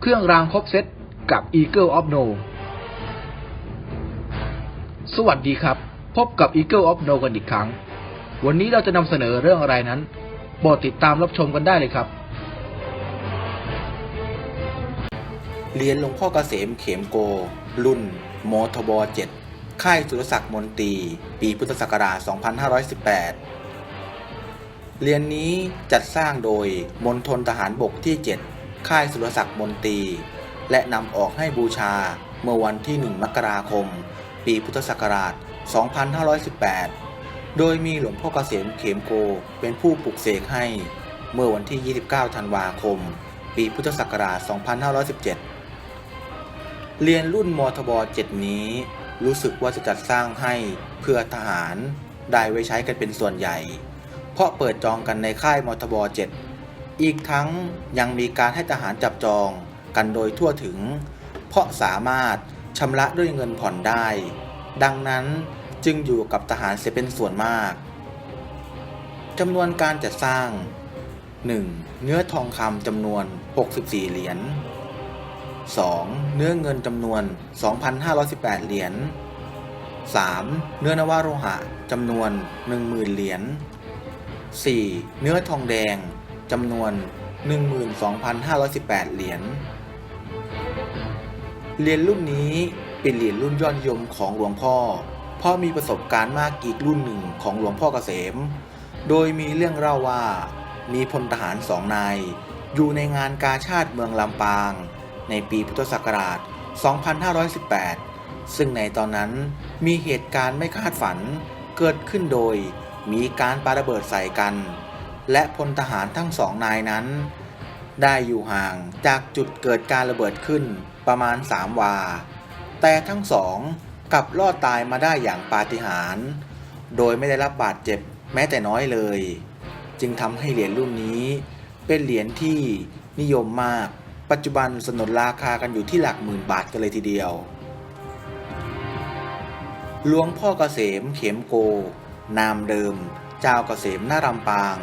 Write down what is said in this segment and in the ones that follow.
เครื่องรางครบเซตกับ Eagle of No สวัสดีครับ พบกับ Eagle of No กันอีกครั้ง วันนี้เราจะนำเสนอเรื่องอะไรนั้นโปรดติดตามรับชมกันได้เลยครับเรียนหลวงพ่อเกษมเขมโก รุ่น มทบ 7 ค่ายสุรศักดิ์มนตรี ปีพุทธศักราช 2518 เรียนนี้จัดสร้างโดยมณฑลทหารบกที่ 7 ค่ายสุรศักดิ์มนตรี และนำออกให้บูชาเมื่อวันที่ 1 มกราคม ปีพุทธศักราช 2518 โดยมีหลวงพ่อเกษมเขมโกเป็นผู้ปลุกเสกให้ เมื่อวันที่ 29 ธันวาคม ปีพุทธศักราช 2517 เรียนรุ่นมทบ 7 นี้ รู้สึกว่าจะจัดสร้างให้เพื่อทหารได้ไว้ใช้กันเป็นส่วนใหญ่ เพราะเปิดจองกันในค่ายมทบ 7 อีกทั้งยังมีการให้ทหารจับจองกันโดยทั่วถึง เพราะสามารถชำระด้วยเงินผ่อนได้ ดังนั้นจึงอยู่กับทหารเสียเป็นส่วนมากจำนวนการจัดสร้าง 1. เนื้อทองคำจำนวน 64 เหรียญ 2. เนื้อเงินจำนวน 2,518 เหรียญ 3. เนื้อนวโลหะจำนวน 10,000 เหรียญ 4. เนื้อทองแดง จำนวน 12,518 เหรียญ เหรียญรุ่นนี้เป็นเหรียญรุ่นยอดนิยมของหลวงพ่อ เพราะมีประสบการณ์มากอีกรุ่นหนึ่งของหลวงพ่อเกษม โดยมีเรื่องเล่าว่ามีพลทหารสองนาย อยู่ในงานกาชาติเมืองลำปาง ในปีพุทธศักราช 2518 ซึ่งในตอนนั้นมีเหตุการณ์ไม่คาดฝันเกิดขึ้นโดยมีการปาระเบิดใส่กัน และพลทหารทั้งสองนายนั้น ได้อยู่ห่างจากจุดเกิดการระเบิดขึ้นประมาณ3วา แต่ทั้งสองกลับรอดตายมาได้อย่างปาฏิหาริย์โดยไม่ได้รับบาดเจ็บแม้แต่น้อยเลย จึงทำให้เหรียญรุ่นนี้ เป็นเหรียญที่นิยมมาก ปัจจุบันสนนราคากันอยู่ที่หลักหมื่นบาทกันเลยทีเดียวหลวงพ่อเกษมเขมโก นามเดิมเจ้าเกษมหน้ารำปาง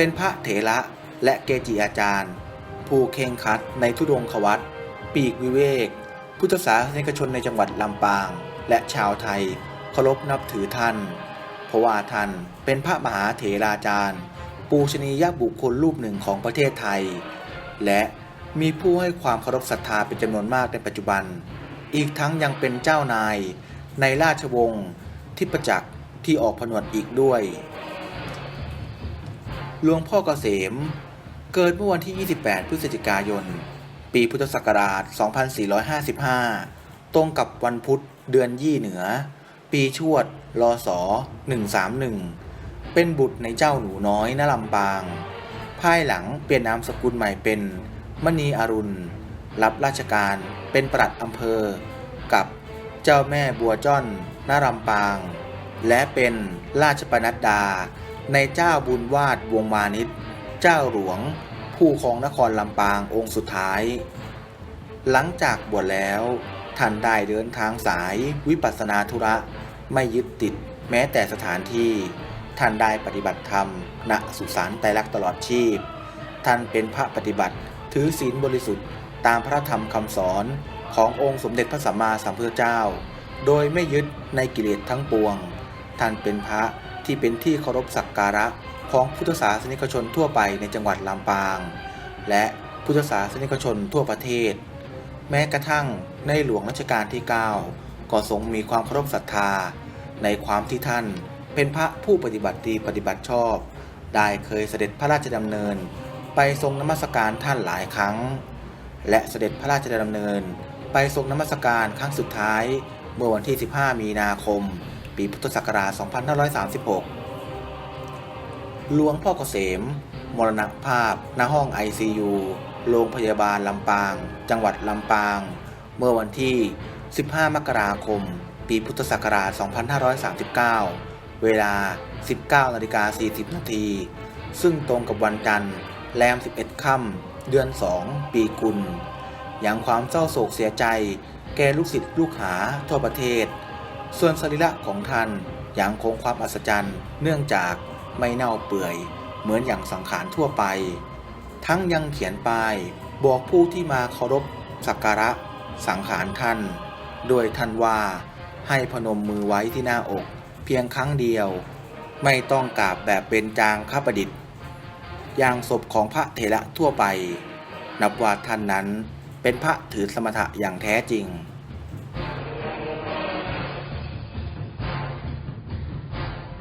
เป็นพระเถระและเกจิอาจารย์ ผู้เข่งคัดในทุดงควัตปีกวิเวก พุทธศาสนิกชนในจังหวัดลำปาง และชาวไทยเคารพนับถือท่าน เพราะว่าท่านเป็นพระมหาเถราจารย์ ปูชนียบุคคลรูปหนึ่งของประเทศไทย และมีผู้ให้ความเคารพศรัทธาเป็นจำนวนมากในปัจจุบัน อีกทั้งยังเป็นเจ้านายในราชวงศ์ทิพจักรที่ออกผนวดอีกด้วย หลวงพ่อเกษม เกิดเมื่อวันที่ 28 พฤศจิกายน ปีพุทธศักราช 2455 ตรงกับวันพุธเดือนยี่เหนือ ปีชวดรศ131 เป็นบุตรในเจ้าหนูน้อยนลำปาง ภายหลังเปลี่ยนนามสกุลใหม่เป็น มณีอรุณ รับราชการเป็นปลัดอำเภอ กับเจ้าแม่บัวจ้อนนลำปาง และเป็นราชปนัดดา ในเจ้าบุญวาดวงมานิตเจ้าหลวง ผู้ของนครลำปางองค์สุดท้าย หลังจากบวชแล้วท่านได้เดินทางสายวิปัสสนาธุระ ไม่ยึดติดแม้แต่สถานที่ ท่านได้ปฏิบัติธรรม ณสุสานไตรลักษณ์ตลอดชีพ ท่านเป็นพระปฏิบัติถือศีลบริสุทธิ์ตามพระธรรมคำสอนขององค์สมเด็จพระสัมมาสัมพุทธเจ้า โดยไม่ยึดในกิเลสทั้งปวง ท่านเป็นพระ ที่เป็นที่เคารพสักการะของพุทธศาสนิกชนทั่วไปในจังหวัดลำปาง และพุทธศาสนิกชนทั่วประเทศ แม้กระทั่งในหลวงรัชกาลที่ 9 ก็ทรงมีความเคารพศรัทธา ในความที่ท่านเป็นพระผู้ปฏิบัติดีปฏิบัติชอบ ได้เคยเสด็จพระราชดำเนิน ไปทรงนมัสการท่านหลายครั้ง และเสด็จพระราชดำเนิน ไปทรงนมัสการครั้งสุดท้าย เมื่อวันที่ 15 มีนาคม ปีพุทธศักราช 2536 หลวงพ่อเกษม มรณภาพณห้อง ICU โรงพยาบาลลำปาง จังหวัดลำปาง เมื่อวันที่ 15 มกราคม ปีพุทธศักราช 2539 เวลา 19นาฬิกา40 นาที ซึ่งตรงกับวันจันทร์แรม 11 ค่ำ เดือน 2 ปีกุล อย่างความเศร้าโศกเสียใจ แก่ลูกศิษย์ลูกหาทั่วประเทศ ส่วนสรีระของท่านยังคงความอัศจรรย์ เนื่องจากไม่เน่าเปื่อย เหมือนอย่างสังขารทั่วไป ทั้งยังเขียนป้ายบอกผู้ที่มาเคารพสักการะสังขารท่าน โดยท่านว่าให้พนมมือไว้ที่หน้าอก เพียงครั้งเดียว ไม่ต้องกราบแบบเป็นจางข้าประดิษฐ์ อย่างศพของพระเถระทั่วไป นับว่าท่านนั้นเป็นพระถือสมถะอย่างแท้จริง